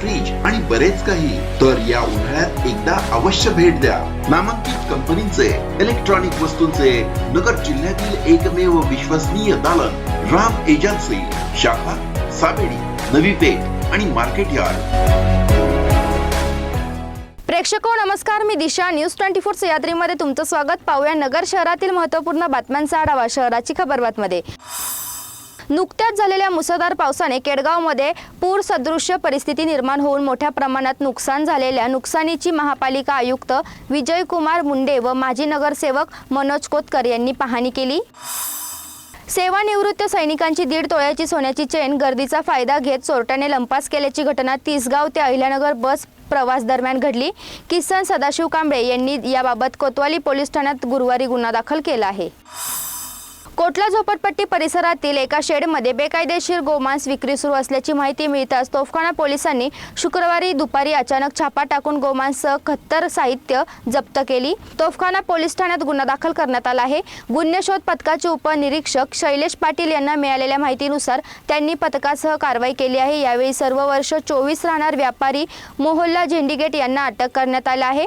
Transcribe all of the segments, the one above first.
Fridge आणि बरेच काही. तर या उन्हाळ्यात एकदा अवश्य भेट द्या. नामांकित कंपनीचे इलेक्ट्रॉनिक वस्तूंचे नगर जिल्ह्यातील एकमेव विश्वसनीय दालन राम एजन्सी शाखा साबेडी नवी पेठ आणि मार्केट यार्ड. प्रेक्षको नमस्कार. मी दिशा. न्यूज ट्वेंटी फोर सह्याद्रीमध्ये तुमचं स्वागत. पाहूया नगर शहरातील महत्त्वपूर्ण बातम्यांचा आढावा शहराची खबरबातमध्ये नुकत्याच झालेल्या मुसळधार पावसाने केडगावमध्ये पूर सदृश्य परिस्थिती निर्माण होऊन मोठ्या प्रमाणात नुकसान झालेल्या नुकसानीची महापालिका आयुक्त विजयकुमार मुंडे व माजी नगरसेवक मनोज कोतकर यांनी पाहणी केली. सेवानिवृत्त सैनिकांची दीड तोळ्याची सोन्याची चेन गर्दीचा फायदा घेत चोरट्याने लंपास केल्याची घटना तिसगाव ते अहिल्यानगर बस प्रवास दरम्यान घडली. किसन सदाशिव कांबळे यांनी याबाबत कोतवाली पोलीस ठाण्यात गुरुवारी गुन्हा दाखल केला आहे. कोटला झोपडपट्टी परिसरातील एका शेडमध्ये बेकायदेशीर गोमांस विक्री सुरू असल्याची माहिती मिळताच तोफखाना पोलिसांनी शुक्रवारी दुपारी अचानक छापा टाकून गोमांस खत्तर साहित्य जप्त केली. तोफखाना पोलीस ठाण्यात गुन्हा दाखल करण्यात आला आहे. गुन्हे शोध पथकाचे उपनिरीक्षक शैलेश पाटील यांना मिळालेल्या माहितीनुसार त्यांनी पथकासह कारवाई केली आहे. यावेळी सर्व वर्ष चोवीस राहणार व्यापारी मोहल्ला झेंडीगेट यांना अटक करण्यात आलं आहे.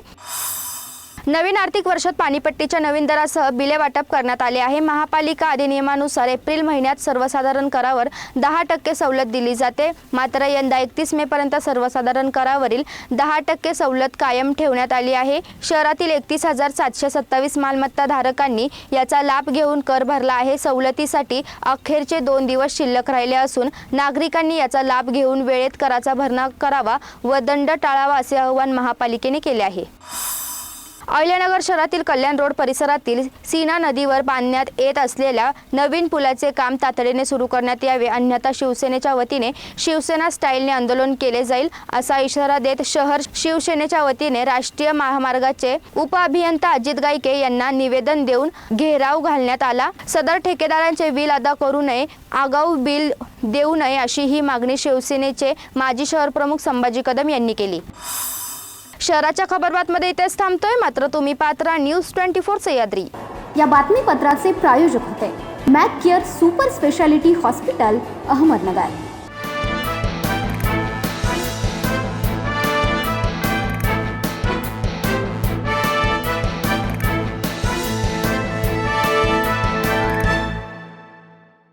नवीन आर्थिक वर्षात पाणीपट्टीच्या नवीन दरासह बिले वाटप करण्यात आले आहे. महापालिका अधिनियमानुसार एप्रिल महिन्यात सर्वसाधारण करावर दहा टक्के सवलत दिली जाते. मात्र यंदा एकतीस मे पर्यंत सर्वसाधारण करावरील दहा टक्के सवलत कायम ठेवण्यात आली आहे. शहरातील एकतीस हजार सातशे सत्तावीस मालमत्ता धारकांनी याचा लाभ घेऊन कर भरला आहे. सवलतीसाठी अखेरचे दोन दिवस शिल्लक राहिले असून नागरिकांनी याचा लाभ घेऊन वेळेत कराचा भरणा करावा व दंड टाळावा असे आवाहन महापालिकेने केले आहे. अहिल्यानगर शहरातील कल्याण रोड परिसरातील सीना नदीवर बांधण्यात येत असलेल्या नवीन पुलाचे काम तातडीने सुरू करण्यात यावे. अन्यथा शिवसेनेच्या वतीने शिवसेना स्टाईलने आंदोलन केले जाईल असा इशारा देत शहर शिवसेनेच्या वतीने राष्ट्रीय महामार्गाचे उपअभियंता अजित गायके यांना निवेदन देऊन घेराव घालण्यात आला. सदर ठेकेदारांचे बिल अदा करू नये आगाऊ बिल देऊ नये अशी ही मागणी शिवसेनेचे माजी शहर प्रमुख संभाजी कदम यांनी केली. शहराच्या खबरबातमध्ये इथेच थांबतोय. मात्र तुम्ही Patra news twenty four Sahyadri या बातमीपत्राचे प्रायोजक होते. Mac Care super speciality hospital Ahmednagar.